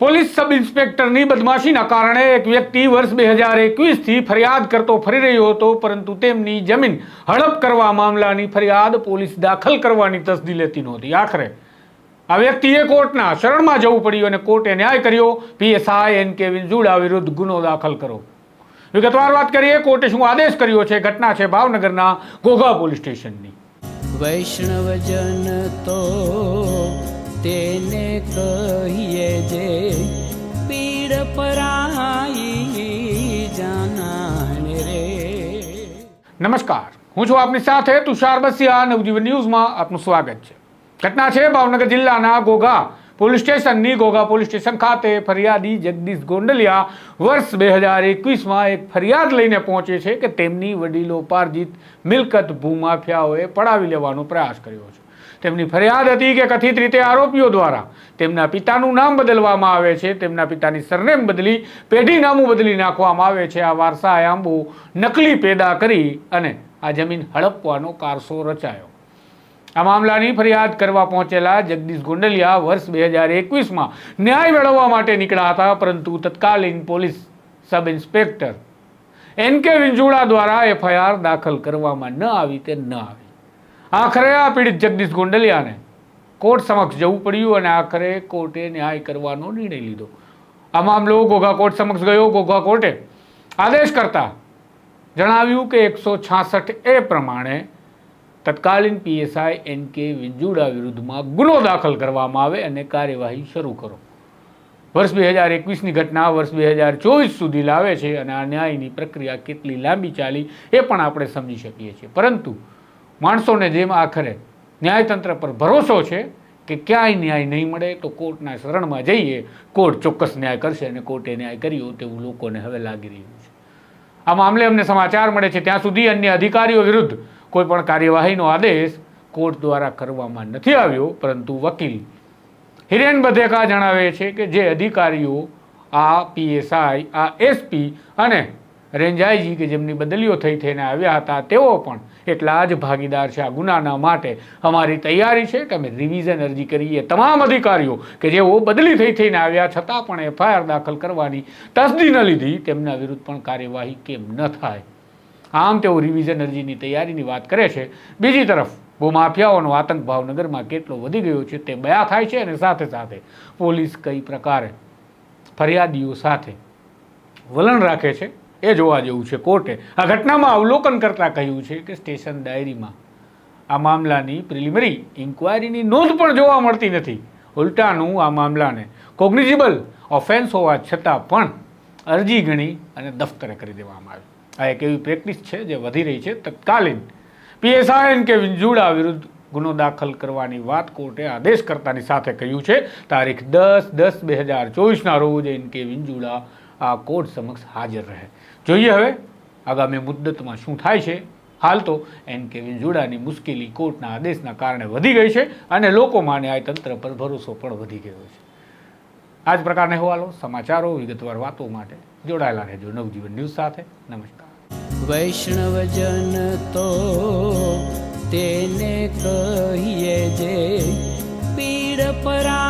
Police sub ઇન્સ્પેક્ટરની બદમાશીના કારણે એક વ્યક્તિ વર્ષ બે હજાર એકવીસથી ફરિયાદ કરતો ફરી રહ્યો હતો, પરંતુ તેમની જમીન હડપ કરવા મામલાની ફરિયાદ પોલીસ દાખલ કરવાની તસદી લેતી નહોતી. આખરે આ વ્યક્તિએ કોર્ટના શરણમાં જવું પડ્યું અને કોર્ટે ન્યાય કર્યો. પીએસઆઈ એન કે વિંજુડા વિરુદ્ધ ગુનો દાખલ કરો. વિગતવાર વાત કરીએ, કોર્ટે શું આદેશ કર્યો છે? ઘટના છે ભાવનગરના ઘોઘા પોલીસ સ્ટેશનની. વૈષ્ણવજન તો તેને કહીએ જે પીડ પરાઈ જાનાને રે. નમસ્કાર. હું છું આપની સાથે તુષાર બસિયા, નવજીવન ન્યૂઝમાં આપનું સ્વાગત છે. ઘટના છે ભાવનગર જિલ્લાના ઘોઘા પોલીસ સ્ટેશનની. ઘોઘા પોલીસ સ્ટેશન ખાતે ફરિયાદી જગદીશ ગોંડલિયા વર્ષ બે હજાર એકવીસમાં એક ફરિયાદ લઈને પહોંચે છે કે તેમની વડીલો પાર્જિત મિલકત ભૂમાફિયાઓએ પડાવી લેવાનો પ્રયાસ કર્યો છે. તેમની ફરિયાદ હતી કે કથિત રીતે આરોપીઓ દ્વારા તેમના પિતાનું નામ બદલવામાં આવે છે, તેમના પિતાની સરનેમ બદલી પેઢી નામું બદલી નાખવામાં આવે છે. આ વારસા આંબુ નકલી પેદા કરી અને આ જમીન હડપવાનો કારસો રચાયો. આ મામલાની ફરિયાદ કરવા પહોંચેલા જગદીશ ગોંડલિયા વર્ષ બે હજાર એકવીસમાં ન્યાય મેળવવા માટે નીકળ્યા હતા, પરંતુ તત્કાલીન પોલીસ સબ ઇન્સ્પેક્ટર એન કે વિંજુડા દ્વારા એફઆઈઆર દાખલ કરવામાં ન આવી તે ન આવી. આખરે આ પીડિત જગદીશ ગોંડલિયાને કોર્ટ સમક્ષ જવું પડ્યું અને આખરે કોર્ટે ન્યાય કરવાનો નિર્ણય લીધો. આ મામલો ઘોઘા કોર્ટ સમક્ષ ગયો ઘોઘા કોર્ટે આદેશ કરતા જણાવ્યું કે એકસો છાસઠ એ પ્રમાણે તત્કાલીન પીએસઆઈ એન કે વિંજુડા વિરુદ્ધમાં ગુનો દાખલ કરવામાં આવે અને કાર્યવાહી શરૂ કરો. વર્ષ બે હજાર એકવીસની ઘટના વર્ષ બે હજાર ચોવીસ સુધી લાવે છે અને આ ન્યાયની પ્રક્રિયા કેટલી લાંબી ચાલી એ પણ આપણે સમજી શકીએ છીએ. પરંતુ માણસોને જેમ આખરે ન્યાયતંત્ર પર ભરોસો છે કે ક્યાંય ન્યાય નહીં મળે, તો કોર્ટના શરણમાં જઈએ, કોર્ટ ચોક્કસ ન્યાય કરશે અને કોર્ટે ન્યાય કર્યો તેવું લોકોને હવે લાગી રહ્યું છે. આ મામલે અમને સમાચાર મળે છે, ત્યાં સુધી અન્ય અધિકારીઓ વિરુદ્ધ કોઈ પણ કાર્યવાહીનો આદેશ કોર્ટ દ્વારા કરવામાં નથી આવ્યો, પરંતુ વકીલ હિરેન બધેકા જણાવે છે કે જે અધિકારીઓ આ પીએસઆઈ, આ એસપી અને રેન્જાઈજી કે જેમની બદલીઓ થઈ થઈને આવ્યા હતા, તેઓ પણ એટલા જ ભાગીદાર છે આ ગુનાના માટે. અમારી તૈયારી છે કે અમે રિવિઝન અરજી કરીએ. તમામ અધિકારીઓ કે જેઓ બદલી થઈ થઈને આવ્યા, છતાં પણ એફઆઈઆર દાખલ કરવાની તસદી ન લીધી, તેમના વિરુદ્ધ પણ કાર્યવાહી કેમ ન થાય? આમ તેઓ રિવિઝન અરજીની તૈયારીની વાત કરે છે. બીજી તરફ ભૂમાફિયાઓનો આતંક ભાવનગરમાં કેટલો વધી ગયો છે તે બયા થાય છે અને સાથે સાથે પોલીસ કઈ પ્રકારે ફરિયાદીઓ સાથે વલણ રાખે છે. એ જોવા જેવું છે કોર્ટે. આ ઘટનામાં અવલોકન કરતાં કહ્યું છે કે સ્ટેશન ડાયરીમાં આ મામલાની પ્રિલિમરી ઇન્ક્વાયરીની નોંધ પણ જોવા મળતી નથી. ઉલટાનું આ મામલાને કોગ્નિઝિબલ ઓફેન્સ હોવા છતાં પણ અરજી ગણી અને દફતરે કરી દેવામાં આવી. આ એક એવી પ્રેક્ટિસ છે જે વધી રહી છે તત્કાલીન. પીએસઆઈએન કે વિંજુડા વિરુદ્ધ ગુનો દાખલ કરવાની વાત કોર્ટે આદેશ કરતાની સાથે કહ્યું છે. તારીખ દસ દસ બે હજાર ચોવીસના રોજ એન કે વિંજુડા આ કોર્ટ સમક્ષ હાજર રહે. જોઈએ હવે આગામી મુદ્દતમાં શું થાય છે. હાલ તો એન કે જોડાની મુશ્કેલી કોર્ટના આદેશના કારણે વધી ગઈ છે અને લોકોમાં ન્યાયતંત્ર પર ભરોસો પણ વધી ગયો છે. આ જ પ્રકારના અહેવાલો, સમાચારો, વિગતવાર વાતો માટે જોડાયેલા રહેજો નવજીવન ન્યૂઝ સાથે. નમસ્કાર. વૈષ્ણવજન તો તેને કહીએ જે પીડ જાન